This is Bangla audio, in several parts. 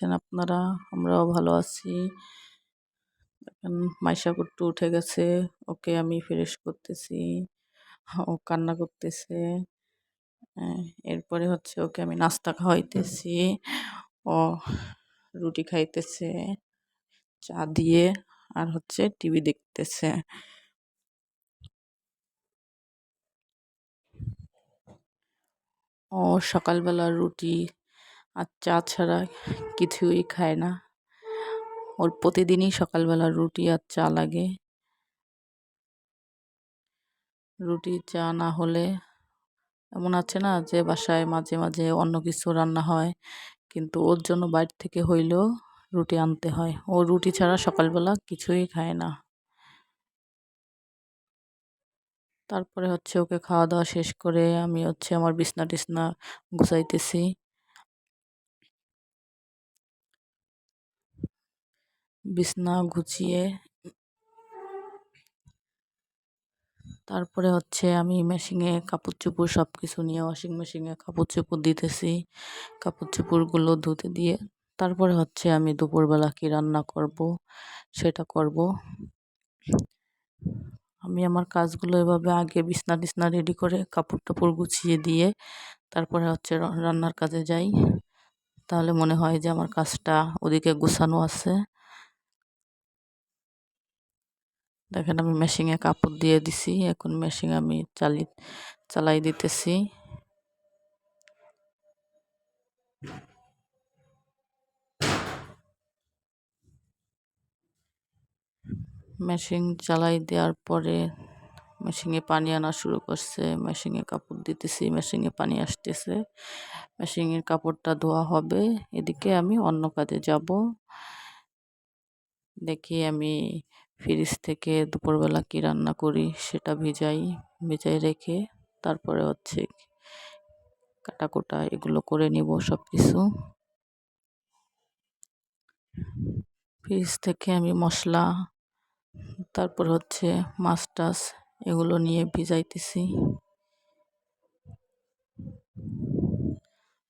দেখেন আপনারা আমরাও ভালো আছি। এখন মাইশা কুট্টু উঠে গেছে ওকে আমি ফ্রেশ করতেছি ও কান্না করতেছে। হ্যাঁ, এরপরে হচ্ছে ওকে আমি নাস্তা খাওয়াইতেছি ও রুটি খাইতেছে চা দিয়ে আর হচ্ছে টিভি দেখতেছে। ও সকালবেলা রুটি আর চা ছাড়া কিছুই খায় না। ওর প্রতিদিনই সকালবেলা রুটি আর চা লাগে। রুটি, চা না হলে এমন আছে না যে বাসায় মাঝে মাঝে অন্য কিছু রান্না হয়, কিন্তু ওর জন্য বাইরে থেকে হইলেও রুটি আনতে হয়। ও রুটি ছাড়া সকালবেলা কিছুই খায় না। তারপরে হচ্ছে ওকে খাওয়া দাওয়া শেষ করে আমি হচ্ছে আমার বিছনা টিছনা গুছাইতেছি। বিছনা গুছিয়ে তারপরে হচ্ছে আমি মেশিনে কাপড় চোপড় সব কিছু নিয়ে ওয়াশিং মেশিনে কাপড় চোপড় দিতেছি। কাপড় চোপড়গুলো ধুতে দিয়ে তারপরে হচ্ছে আমি দুপুরবেলা কি রান্না করব সেটা করব। আমি আমার কাজগুলো এভাবে আগে বিছনা টিছনা রেডি করে কাপড় টাপড় গুছিয়ে দিয়ে তারপরে হচ্ছে রান্নার কাজে যাই। তাহলে মনে হয় যে আমার কাজটা ওদিকে গুছানো আছে। দেখেন আমি মেশিনে কাপড় দিয়ে দিছি, এখন মেশিন আমি চালি, চালাই দিতেছি। মেশিন চালাই দেওয়ার পরে মেশিনে পানি আনা শুরু করছে মেশিনে কাপড় দিতেছি মেশিনে পানি আসতেছে। মেশিনের কাপড়টা ধোয়া হবে, এদিকে আমি অন্য কাজে যাব। দেখি আমি ফ্রিজ থেকে দুপুরবেলা কী রান্না করি সেটা ভিজাই ভিজাই রেখে তারপরে হচ্ছে কাটাকুটা এগুলো করে নিব সব কিছু ফ্রিজ থেকে আমি মশলা, তারপর হচ্ছে মাছ টাছ এগুলো নিয়ে ভিজাইতেছি।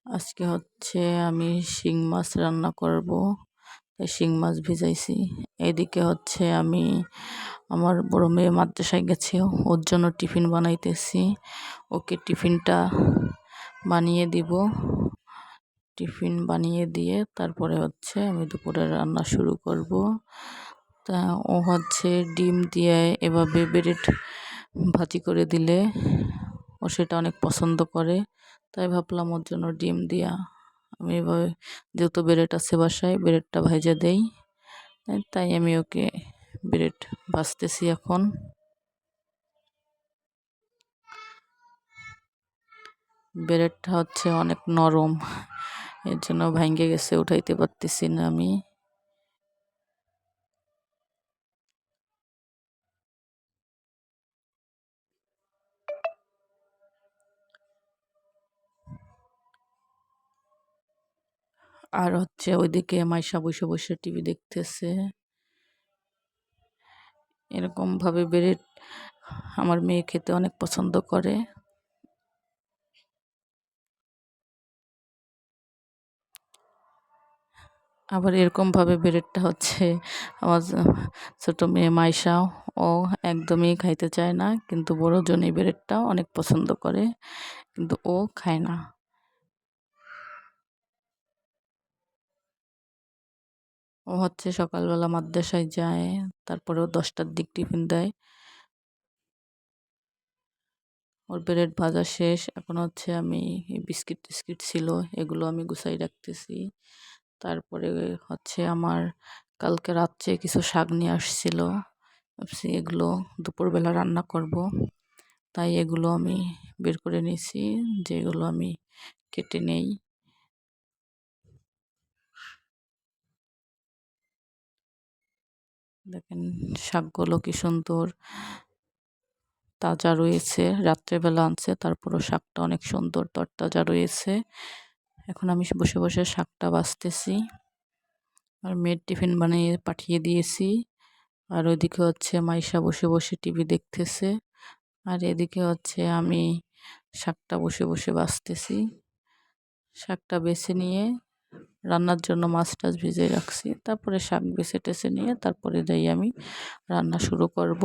আজকে হচ্ছে আমি শিং মাছ রান্না করব। শিং মাছ ভিজাইছি। এদিকে হচ্ছে আমি আমার বড় মেয়ে মাদ্রাসায় গেছে, ওর জন্য টিফিন বানাইতেছি। ওকে টিফিনটা বানিয়ে দিব। টিফিন বানিয়ে দিয়ে তারপরে হচ্ছে আমি দুপুরে রান্না শুরু করব। তা ও হচ্ছে ডিম দিয়ে এভাবে ব্রেড ভাজি করে দিলে ও সেটা অনেক পছন্দ করে। তাই ভাবলাম ওর জন্য ডিম দিয়া আমি এভাবে যেহেতু ব্রেড আছে বাসায় ব্রেডটা ভাজে দেই। তাই আমি ওকে ব্রেড ভাজতেছি এখন। ব্রেডটা হচ্ছে অনেক নরম, এর জন্য ভাঙ্গে গেছে, উঠাইতে পারতেছি না আমি। আর হচ্ছে ওইদিকে মাইশা বসে বসে টিভি দেখতেছে। এরকমভাবে ব্রেড আমার মেয়ে খেতে অনেক পছন্দ করে। আবার এরকমভাবে ব্রেডটা হচ্ছে আমার ছোটো মেয়ে মাইশা ও একদমই খাইতে চায় না, কিন্তু বড় জন এই ব্রেডটা অনেক পছন্দ করে, কিন্তু ও খায় না। ও হচ্ছে সকালবেলা মাদ্রাসায় যায়, তারপরেও দশটার দিক টিফিন দেয়। ওর ব্রেড ভাজা শেষ, এখন হচ্ছে আমি বিস্কিট টিস্কিট ছিল, এগুলো আমি গুছাই রাখতেছি। তারপরে হচ্ছে আমার কালকে রাত্রে কিছু শাক নিয়ে আসছিল, ভাবছি এগুলো দুপুরবেলা রান্না করব। তাই এগুলো আমি বের করে নিয়েছি, যেগুলো আমি কেটে নেই। দেখেন, শাকগুলো কি সুন্দর। তাজা রয়েছে, রাত্রেবেলা আনছে, তারপরও শাকটা অনেক সুন্দর, তরতাজা রয়েছে। এখন আমি বসে বসে শাকটা বাছতেছি আর মেয়ের টিফিন বানিয়ে পাঠিয়ে দিয়েছি। আর ওইদিকে হচ্ছে মাইশা বসে বসে টিভি দেখতেছে। আর এদিকে হচ্ছে আমি শাকটা বসে বসে বাছতেছি শাকটা বেছে নিয়ে রান্নার জন্য মাছ টাছ ভিজিয়ে রাখছি। তারপরে শাক বেছে টেছে নিয়ে তারপরে যাই আমি রান্না শুরু করব।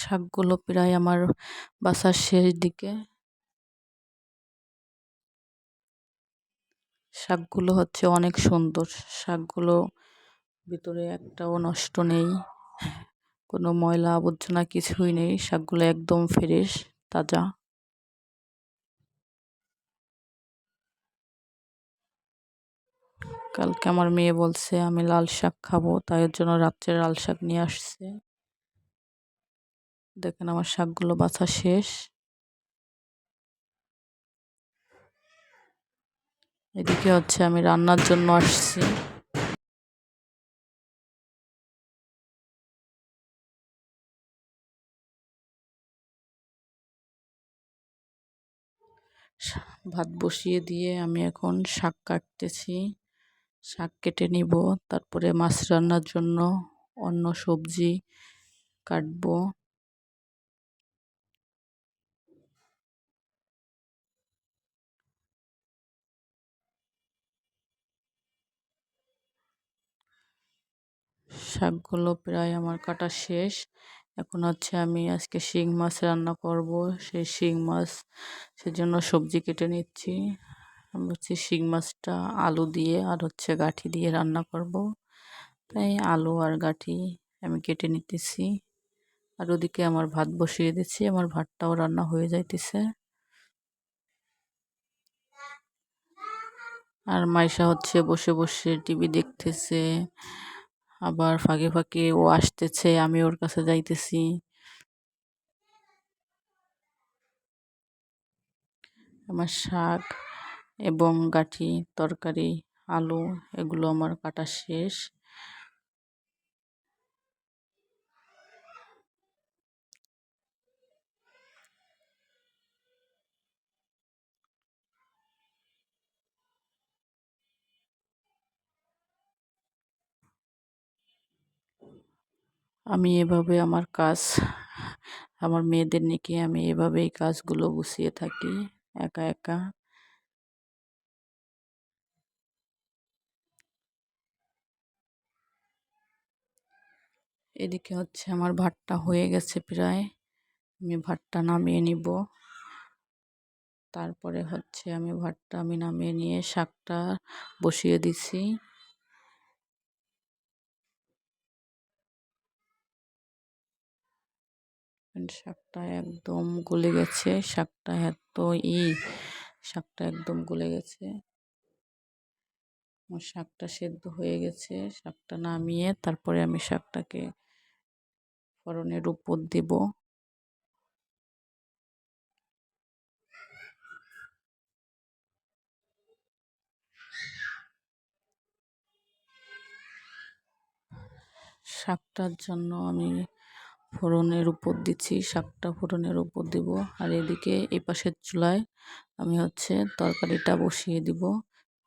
শাকগুলো প্রায় আমার বাসার শেষ দিকে। শাকগুলো হচ্ছে অনেক সুন্দর। শাকগুলো ভিতরে একটাও নষ্ট নেই। কোনো ময়লা আবর্জনা কিছুই নেই। শাকগুলো একদম ফ্রেশ, তাজা। কালকে আমার মেয়ে বলছে, আমি লাল শাক খাব। তাই এর জন্য রাত্রে লাল শাক নিয়ে আসছে। দেখেন আমার শাকগুলো বাছা শেষ। এদিকে হচ্ছে আমি রান্নার জন্য আসছি। ভাত বসিয়ে দিয়ে আমি এখন শাক কাটতেছি। শাক কেটে নিব, তারপরে মাছ রান্নার জন্য অন্য সবজি কাটবো। শাকগুলো প্রায় আমার কাটা শেষ। এখন হচ্ছে আমি আজকে শিং মাছ রান্না করব। সেই শিং মাছ সেজন্য সবজি কেটে নিচ্ছি। আমি হচ্ছে শিং মাছটা আলু দিয়ে আর হচ্ছে গাঠি দিয়ে রান্না করব। তাই আলু আর গাঠি আমি কেটে নিতেছি। আর ওদিকে আমার ভাত বসিয়ে দিচ্ছি। আমার ভাতটাও রান্না হয়ে যাইতেছে। আর মাইশা হচ্ছে বসে বসে টিভি দেখতেছে। আবার ফাঁকে ফাঁকে ও আসতেছে, আমি ওর কাছে যাইতেছি। আমার শাক এবং গাঠি, তরকারি, আলু, এগুলো আমার কাটা শেষ। আমি এভাবে আমার কাজ, আমার মেয়েদের নিয়ে আমি এভাবেই কাজগুলো গুছিয়ে থাকি, একা একা। এদিকে হচ্ছে আমার ভাতটা হয়ে গেছে প্রায়, আমি ভাতটা নামিয়ে নিব। তারপরে হচ্ছে আমি ভাতটা আমি নামিয়ে নিয়ে শাকটা বসিয়ে দিছি। শাকটা একদম গলে গেছে, শাকটা এত ই শাকটা একদম গলে গেছে। আমার শাকটা সেদ্ধ হয়ে গেছে, শাকটা নামিয়ে তারপরে আমি শাকটাকে ফোড়নের উপর দেব। শাকটার জন্য আমি ফোড়নের উপর দিচ্ছি, শাকটা ফোড়নের উপর দিব। আর এদিকে এই পাশের চুলায় আমি হচ্ছে তরকারিটা বসিয়ে দিব।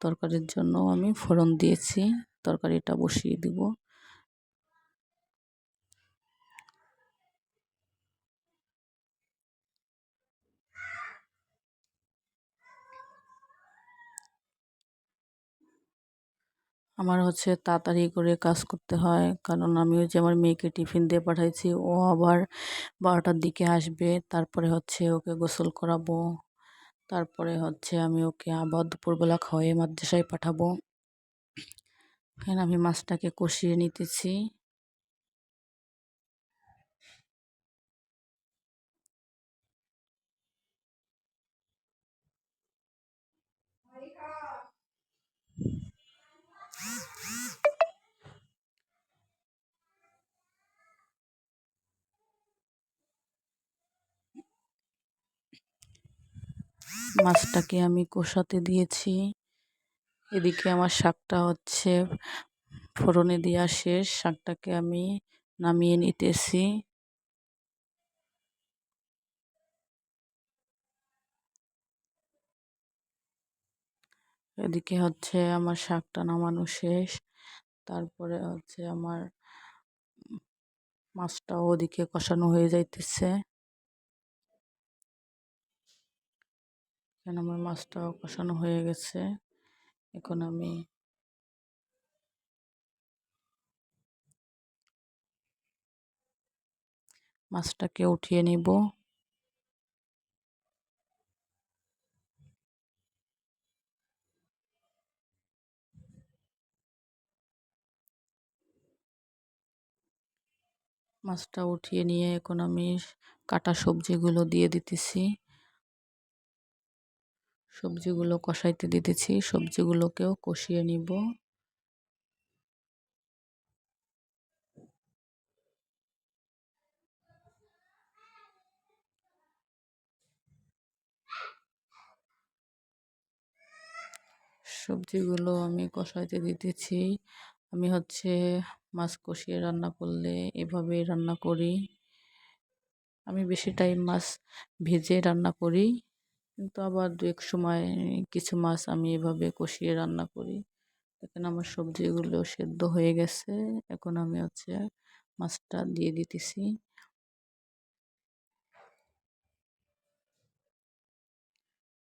তরকারির জন্য আমি ফোড়ন দিয়েছি, তরকারিটা বসিয়ে দিব। আমার হচ্ছে তাড়াতাড়ি করে কাজ করতে হয়। কারণ আমি হচ্ছে আমার মেয়েকে টিফিন দিয়ে পাঠাইছি, ও আবার বারোটার দিকে আসবে। তারপরে হচ্ছে ওকে গোসল করাবো। তারপরে হচ্ছে আমি ওকে আবার দুপুরবেলা খাওয়াই, মাদ্রাসায় পাঠাবো। এখানে আমি মাছটাকে কষিয়ে নিতেছি। মাছটাকে আমি কষাতে দিয়েছি। এদিকে আমার শাকটা হচ্ছে ফোড়নে দেওয়া শেষ। শাকটাকে আমি নামিয়ে নিতেছি। এদিকে হচ্ছে আমার শাকটা নামানো শেষ। তারপরে হচ্ছে আমার মাছটাও ওদিকে কষানো হয়ে যাইতেছে। এখানে আমার মাছটাও কষানো হয়ে গেছে। এখন আমি মাছটাকে উঠিয়ে নিব। মাছটা উঠিয়ে নিয়ে এখন আমি কাটা সবজিগুলো দিয়ে দিতেছি। সবজিগুলো কষাইতে দিতেছি, সবজিগুলোকেও কষিয়ে নিব। সবজিগুলো আমি কষাইতে দিতেছি। আমি হচ্ছে মাছ কষিয়ে রান্না করলে এভাবে রান্না করি। আমি বেশি টাইম মাছ ভেজে রান্না করি। কিন্তু আবার দু এক সময় কিছু মাছ আমি এভাবে কষিয়ে রান্না করি। এখন আমার সবজিগুলো সেদ্ধ হয়ে গেছে। এখন আমি হচ্ছে মাছটা দিয়ে দিতেছি।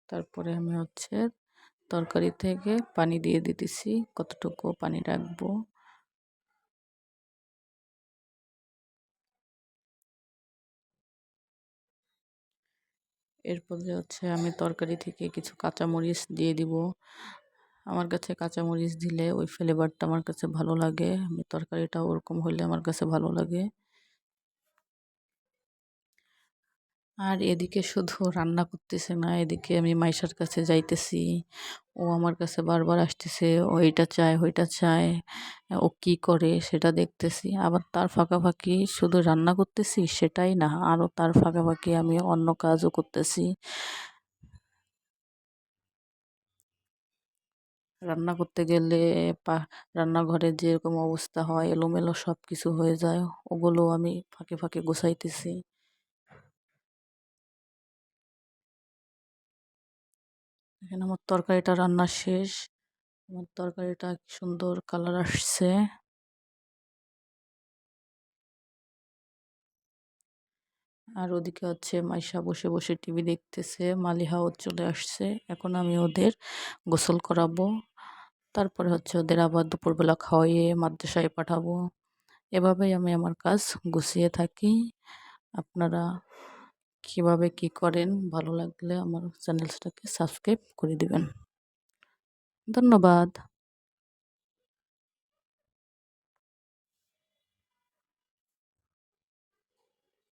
তারপরে আমি হচ্ছে তরকারি থেকে পানি দিয়ে দিতেছি। কতটুকু পানি রাখব? এরপরে হচ্ছে আমি তরকারি থেকে কিছু কাঁচামরিচ দিয়ে দিব। আমার কাছে কাঁচামরিচ দিলে ওই ফ্লেভারটা আমার কাছে ভালো লাগে। আমি তরকারিটা ওরকম হলে আমার কাছে ভালো লাগে। আর এদিকে শুধু রান্না করতেছে না, এদিকে আমি মাইশার কাছে যাইতেছি। ও আমার কাছে বারবার আসতেছে, ও এটা চায়, ওইটা চায়, ও কি করে সেটা দেখতেছি। আবার তার ফাঁকাফাঁকি শুধু রান্না করতেছি সেটাই না আরও তার ফাঁকাফাঁকি আমি অন্য কাজও করতেছি। রান্না করতে গেলে পা রান্নাঘরে যেরকম অবস্থা হয়, এলোমেলো সব কিছু হয়ে যায়, ওগুলো আমি ফাঁকে ফাঁকে গোছাইতেছি। এখানে আমার তরকারিটা রান্না শেষ। আমার তরকারিটা কি সুন্দর কালার আসছে। আর ওদিকে হচ্ছে মাইশা বসে বসে টিভি দেখতেছে। মালিহাও চলে আসছে। এখন আমি ওদের গোসল করাবো। তারপরে হচ্ছে ওদের আবার দুপুরবেলা খাওয়াইয়ে মাদ্রাসায় পাঠাবো। এভাবেই আমি আমার কাজ গুছিয়ে থাকি। আপনারা কীভাবে কি করেন ভালো লাগলে আমার চ্যানেলটাকে সাবস্ক্রাইব করে দিবেন। ধন্যবাদ।